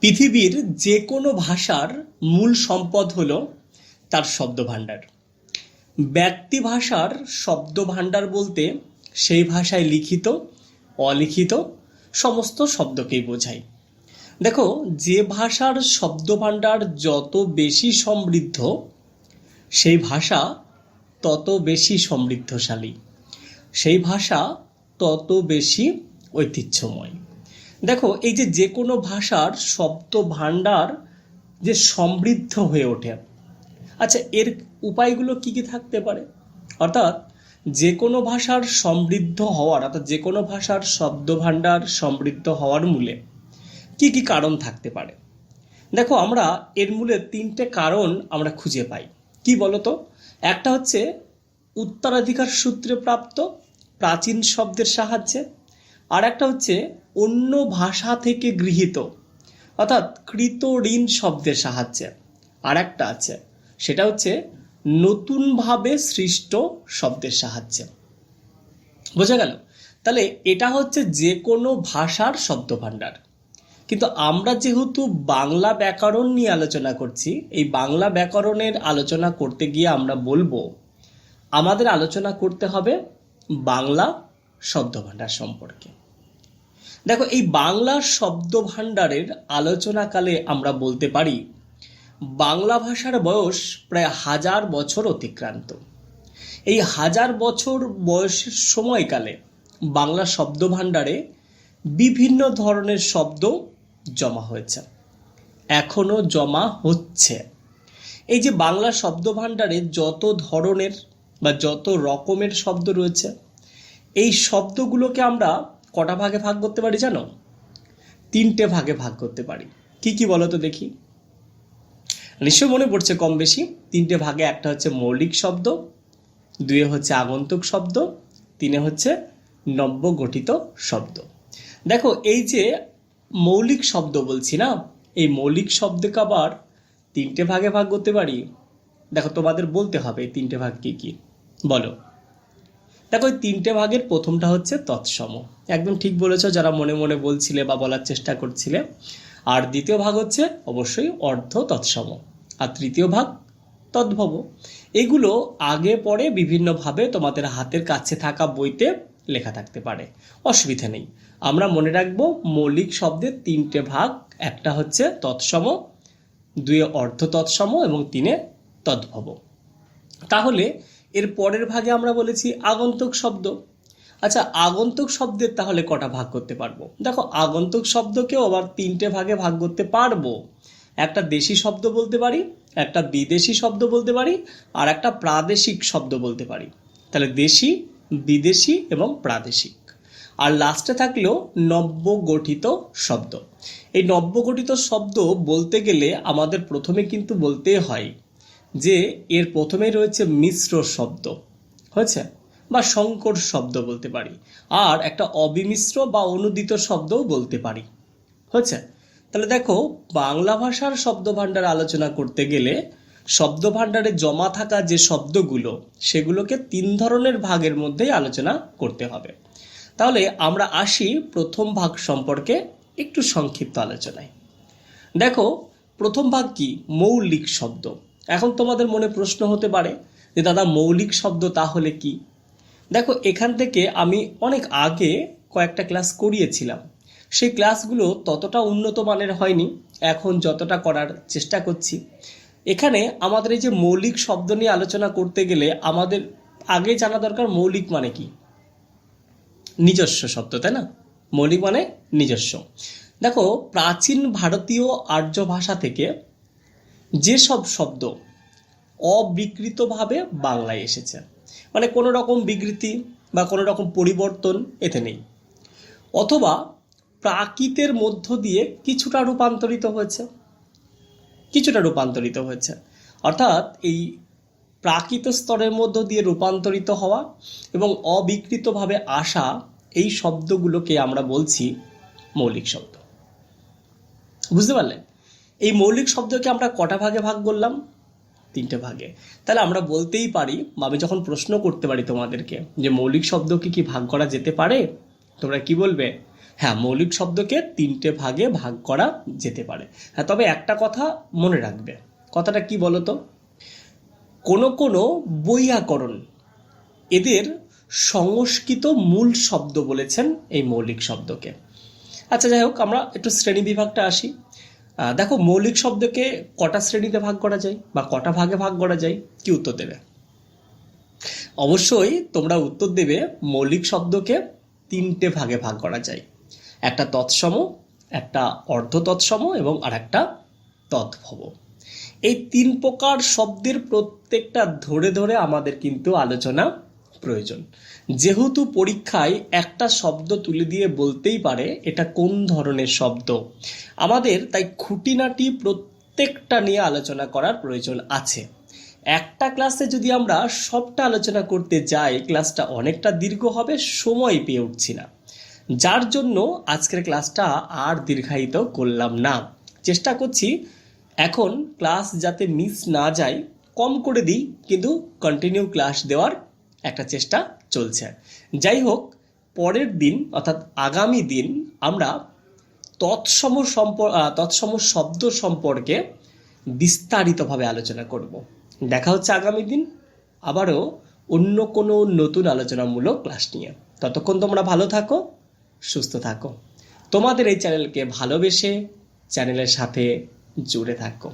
পৃথিবীর যে কোনো ভাষার মূল সম্পদ হলো তার শব্দভাণ্ডার। ব্যক্তি ভাষার শব্দভাণ্ডার বলতে সেই ভাষায় লিখিত, অলিখিত সমস্ত শব্দকেই বোঝায়। দেখো, যে ভাষার শব্দভাণ্ডার যত বেশি সমৃদ্ধ, সেই ভাষা তত বেশি সমৃদ্ধশালী। সেই ভাষা তত বেশি ঐতিহ্যময়। দেখো, এই যে যে কোনো ভাষার শব্দ ভাণ্ডার যে সমৃদ্ধ হয়ে ওঠে। আচ্ছা এর উপায়গুলো কি কি থাকতে পারে? অর্থাৎ যে কোনো ভাষার সমৃদ্ধ হওয়ার, অর্থাৎ যে কোনো ভাষার শব্দ ভাণ্ডার সমৃদ্ধ হওয়ার মূলে কি কি কারণ থাকতে পারে? দেখো, আমরা এর মূলে তিনটে কারণ আমরা খুঁজে পাই। কি বলতো? একটা হচ্ছে উত্তরাধিকার সূত্রে প্রাপ্ত, প্রাচীন শব্দের সাহায্যে। আর একটা হচ্ছে অন্য ভাষা থেকে গৃহীত। অর্থাৎ কৃত ঋণ শব্দের সাহায্যে। আর একটা আছে, সেটা হচ্ছে নতুনভাবে সৃষ্ট শব্দের সাহায্যে। বোঝা গেল? তাহলে এটা হচ্ছে যে কোনো ভাষার শব্দভাণ্ডার। কিন্তু আমরা যেহেতু বাংলা ব্যাকরণ নিয়ে আলোচনা করছি, এই বাংলা ব্যাকরণের আলোচনা করতে গিয়ে আমরা বলব, আমাদের আলোচনা করতে হবে বাংলা শব্দভাণ্ডার সম্পর্কে। দেখো, এই বাংলা শব্দভাণ্ডারের আলোচনাকালে আমরা বলতে পারি, বাংলা ভাষার বয়স প্রায় হাজার বছর অতিক্রান্ত। এই হাজার বছর বয়সের সময়কালে বাংলা শব্দভাণ্ডারে বিভিন্ন ধরনের শব্দ জমা হয়েছে, এখনও জমা হচ্ছে। এই যে বাংলা শব্দভাণ্ডারে যত ধরনের বা যত রকমের শব্দ রয়েছে, এই শব্দগুলোকে আমরা কটা ভাগে ভাগ করতে পারি জানো? তিনটে ভাগে ভাগ করতে পারি। কি কি বলো তো দেখি। নিশ্চয় মনে পড়ছে কম বেশি। তিনটে ভাগে, একটা হচ্ছে মৌলিক শব্দ, দুয়ে হচ্ছে আগন্তুক শব্দ, তিনে হচ্ছে নব্য গঠিত শব্দ। দেখো, এই যে মৌলিক শব্দ বলছি না, এই মৌলিক শব্দকে আবার তিনটে ভাগে ভাগ করতে পারি? দেখো, তোমাদের বলতে হবে তিনটে ভাগ কি কি। বলো। দেখো ওই তিনটে ভাগের প্রথমটা হচ্ছে তৎসম। একদম ঠিক বলেছ, যারা মনে মনে বলছিলে বা বলার চেষ্টা করছিলে। আর দ্বিতীয় ভাগ হচ্ছে অবশ্যই অর্ধ তৎসম। আর তৃতীয় ভাগ তদ্ভব। এগুলো আগে পরে বিভিন্নভাবে তোমাদের হাতের কাছে থাকা বইতে লেখা থাকতে পারে। অসুবিধা নেই। আমরা মনে রাখব, মৌলিক শব্দের তিনটে ভাগ, একটা হচ্ছে তৎসম, দুয়ে অর্ধ তৎসম এবং তিনে তদ্ভব। তাহলে এর পরের ভাগে আমরা বলেছি আগন্তুক শব্দ। আচ্ছা আগন্তুক শব্দের তাহলে কটা ভাগ করতে পারব? দেখো, আগন্তুক শব্দকেও আবার তিনটে ভাগে ভাগ করতে পারব। একটা দেশি শব্দ বলতে পারি, একটা বিদেশি শব্দ বলতে পারি, আর একটা প্রাদেশিক শব্দ বলতে পারি। তাহলে দেশি, বিদেশি এবং প্রাদেশিক। আর লাস্টে থাকলেও নব্য গঠিত শব্দ। এই নব্য গঠিত শব্দ বলতে গেলে আমাদের প্রথমে কিন্তু বলতে হয় যে এর প্রথমে রয়েছে মিশ্র শব্দ, হয়েছে? বা সংকর শব্দ বলতে পারি। আর একটা অবিমিশ্র বা অনুদিত শব্দও বলতে পারি, হয়েছে? তাহলে দেখো, বাংলা ভাষার শব্দভাণ্ডার আলোচনা করতে গেলে শব্দভাণ্ডারে জমা থাকা যে শব্দগুলো, সেগুলোকে তিন ধরনের ভাগের মধ্যেই আলোচনা করতে হবে। তাহলে আমরা আসি প্রথম ভাগ সম্পর্কে একটু সংক্ষিপ্ত আলোচনায়। দেখো, প্রথম ভাগ কি? মৌলিক শব্দ। এখন তোমাদের মনে প্রশ্ন হতে পারে যে, দাদা, মৌলিক শব্দ তাহলে কি? দেখো, এখান থেকে আমি অনেক আগে কয়েকটা ক্লাস করিয়েছিলাম। সেই ক্লাসগুলো ততটা উন্নত মানের হয়নি, এখন যতটা করার চেষ্টা করছি। এখানে আমাদের এই যে মৌলিক শব্দ নিয়ে আলোচনা করতে গেলে আমাদের আগে জানা দরকার মৌলিক মানে কি? নিজস্ব শব্দ, তাই না? মৌলিক মানে নিজস্ব। দেখো, প্রাচীন ভারতীয় আর্য ভাষা থেকে যেসব শব্দ অবিকৃতভাবে বাংলায় এসেছে মানে কোনো রকম বিকৃতি বা কোনো রকম পরিবর্তন এতে নেই, অথবা প্রাকৃতের মধ্য দিয়ে কিছুটা রূপান্তরিত হয়েছে, কিছুটা রূপান্তরিত হয়েছে। অর্থাৎ এই প্রাকৃত স্তরের মধ্য দিয়ে রূপান্তরিত হওয়া এবং অবিকৃতভাবে আসা এই শব্দগুলোকে আমরা বলছি মৌলিক শব্দ। বুঝতে পারলেন? এই মৌলিক শব্দকে আমরা কটা ভাগে ভাগ করলাম? তিনটে ভাগে। তাহলে আমরা বলতেই পারি বা আমি যখন প্রশ্ন করতে পারি তোমাদেরকে যে মৌলিক শব্দকে কি ভাগ করা যেতে পারে, তোমরা কি বলবে? হ্যাঁ মৌলিক শব্দকে তিনটে ভাগে ভাগ করা যেতে পারে। হ্যাঁ তবে একটা কথা মনে রাখবে। কথাটা কি বলতো? কোনো কোনো বৈয়াকরণ এদের সংস্কৃত মূল শব্দ বলেছেন এই মৌলিক শব্দকে। আচ্ছা যাই হোক, আমরা একটু শ্রেণি বিভাগটা আসি। দেখো, মৌলিক শব্দকে কটা শ্রেণীতে ভাগ করা যায় বা কটা ভাগে ভাগ করা যায়? কি উত্তর দেবে? অবশ্যই তোমরা উত্তর দেবে, মৌলিক শব্দকে তিনটে ভাগে ভাগ করা যায়। একটা তৎসম, একটা অর্ধ তৎসম এবং আর একটা তৎভব। এই তিন প্রকার শব্দের প্রত্যেকটা ধরে ধরে আমাদের কিন্তু আলোচনা প্রয়োজন। যেহেতু পরীক্ষায় একটা শব্দ তুলে দিয়ে বলতেই পারে এটা কোন ধরনের শব্দ। আমাদের তাই খুঁটিনাটি প্রত্যেকটা নিয়ে আলোচনা করার প্রয়োজন আছে। একটা ক্লাসে যদি আমরা সবটা আলোচনা করতে যাই, ক্লাসটা অনেকটা দীর্ঘ হবে, সময় পেয়ে উঠছি না। যার জন্য আজকের ক্লাসটা আর দীর্ঘায়িত করলাম না। চেষ্টা করছি এখন ক্লাস যাতে মিস না যায়, কম করে দিই, কিন্তু কন্টিনিউ ক্লাস দেওয়ার একটা চেষ্টা চলছে। যাই হোক পরের দিন অর্থাৎ আগামী দিন আমরা তৎসম সম্প আহ, তৎসম শব্দ সম্পর্কে বিস্তারিতভাবে আলোচনা করব। দেখা হচ্ছে আগামী দিন আবারও অন্য কোনো নতুন আলোচনামূলক ক্লাস নিয়ে। ততক্ষণ তোমরা ভালো থাকো সুস্থ থাকো। তোমাদের এই চ্যানেলকে ভালোবেসে চ্যানেলের সাথে জুড়ে থাকো।